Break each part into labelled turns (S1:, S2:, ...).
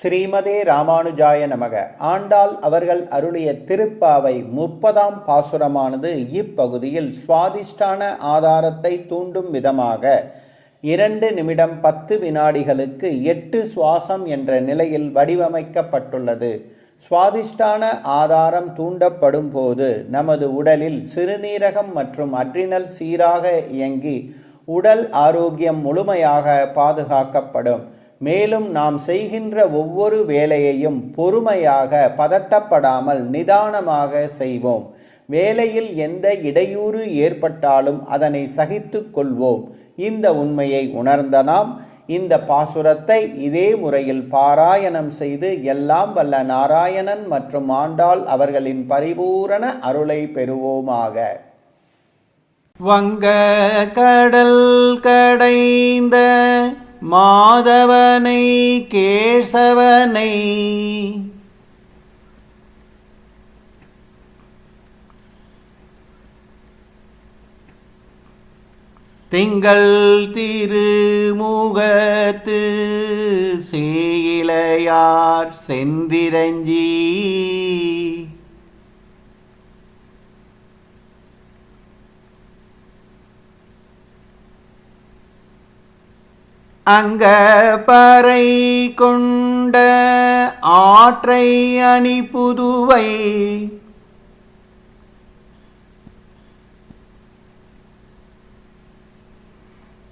S1: ஸ்ரீமதே ராமானுஜாய நமக. ஆண்டாள் அவர்கள் அருளிய திருப்பாவை முப்பதாம் பாசுரமானது இப்பகுதியில் சுவாதிஷ்டான ஆதாரத்தை தூண்டும் விதமாக இரண்டு நிமிடம் பத்து வினாடிகளுக்கு எட்டு சுவாசம் என்ற நிலையில் வடிவமைக்கப்பட்டுள்ளது. சுவாதிஷ்டான ஆதாரம் தூண்டப்படும் போது நமது உடலில் சிறுநீரகம் மற்றும் அட்ரினல் சீராக இயங்கி உடல் ஆரோக்கியம் முழுமையாக பாதுகாக்கப்படும். மேலும் நாம் செய்கின்ற ஒவ்வொரு வேலையையும் பொறுமையாக பதட்டப்படாமல் நிதானமாக செய்வோம். வேலையில் எந்த இடையூறு ஏற்பட்டாலும் அதனை சகித்து கொள்வோம். இந்த உண்மையை உணர்ந்த நாம் இந்த பாசுரத்தை இதே முறையில் பாராயணம் செய்து எல்லாம் வல்ல நாராயணன் மற்றும் ஆண்டாள் அவர்களின் பரிபூரண அருளை பெறுவோமாக. வங்க கடல் கடைந்த மாதவனை கேசவனை. திங்கள் திருமுகத்து சேயிலையார் சென்றிரஞ்சி அங்க பறை கொண்ட ஆற்றை அணி புதுவை.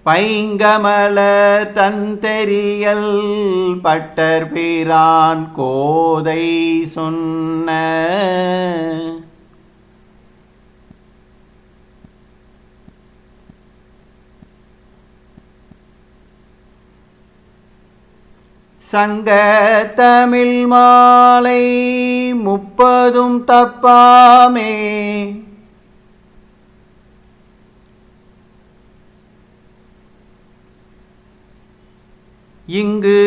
S1: பைங்கமல தன் தெரியல் பட்டர் பிரான் கோதை சொன்ன சங்க தமிழ் மாலை முப்பதும் தப்பாமே. இங்கு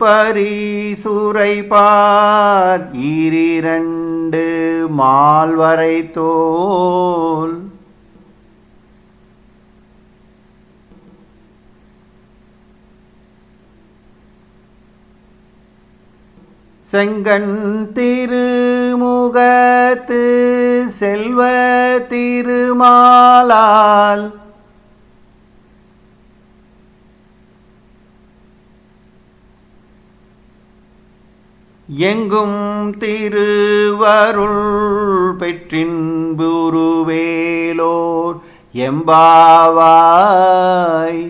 S1: பரிசுரைப்பார் ஈரிரண்டு மால்வரை தோல் செங்கண் திருமுகத்து செல்வ திருமாலால். எங்கும் திருவருள் பெற்றின்புருவேலோர் எம்பாவாய்.